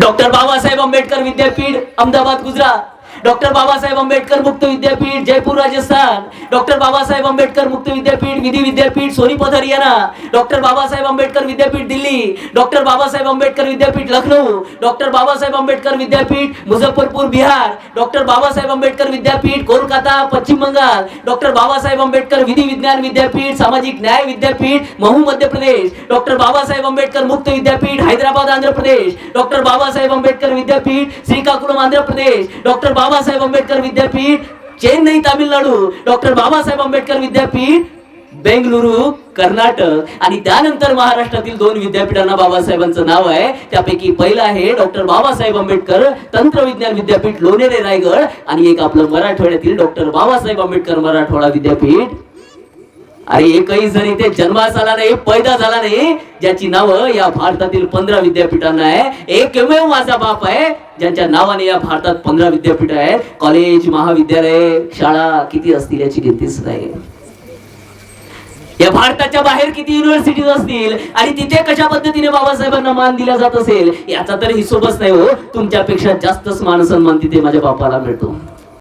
Doctor Babasaheb Ambedkar विद्यापीठ Ahmedabad Gujarat. Doctor बाबा बाबासाहेब आंबेडकर मुक्त विद्यापीठ, जयपूर, राजस्थान. डॉक्टर बाबा बाबासाहेब आंबेडकर मुक्त विद्यापीठ, विधि विद्यापीठ सोनीपत हरियाणा डॉक्टर बाबा बाबासाहेब आंबेडकर विद्यापीठ, दिल्ली. डॉक्टर बाबा बाबासाहेब आंबेडकर विद्यापीठ, लखनऊ. डॉक्टर बाबा बाबासाहेब आंबेडकर विद्यापीठ, मुझफ्फरपूर, बिहार. डॉक्टर बाबा बाबासाहेब आंबेडकर विद्यापीठ, कोलकाता, पश्चिम बंगाल. डॉक्टर बाबा बाबासाहेब आंबेडकर विधि विज्ञान विद्यापीठ, सामाजिक न्याय विद्यापीठ, महू मध्य प्रदेश. डॉक्टर बाबासाहेब आंबेडकर मुक्त विद्यापीठ, हैदराबाद, आंध्र प्रदेश. डॉक्टर बाबासाहेब आंबेडकर विद्यापीठ, श्रीकाकुलम, आंध्र प्रदेश. डॉक्टर बाबासाहेब आंबेडकर विद्यापीठ चेन्नई तामिळनाडू. डॉक्टर बाबासाहेब आंबेडकर विद्यापीठ बेंगलुरू कर्नाटक. आणि त्यानंतर महाराष्ट्रातील दोन विद्यापीठांना बाबासाहेबांचं नाव आहे. त्यापैकी पहिलं आहे डॉक्टर बाबासाहेब आंबेडकर तंत्रविज्ञान विद्यापीठ लोणेरे रायगड. आणि एक आपलं मराठवाड्यातील डॉक्टर बाबासाहेब आंबेडकर मराठवाडा विद्यापीठ. अरे एकही जण इथे जन्मास आला नाही पैदा झाला नाही ज्याची नावं या भारतातील पंधरा विद्यापीठांना आहे. एकमेव माझा बाप आहे ज्यांच्या नावाने या भारतात पंधरा विद्यापीठ आहेत. कॉलेज महाविद्यालय शाळा किती असतील याची गिनतीच नाही या भारताच्या बाहेर किती युनिव्हर्सिटीज असतील आणि तिथे कशा पद्धतीने बाबासाहेबांना मान दिला जात असेल याचा तर हिशोबच नाही हो. तुमच्यापेक्षा जास्तच मान सन्मान तिथे माझ्या बापाला मिळतो.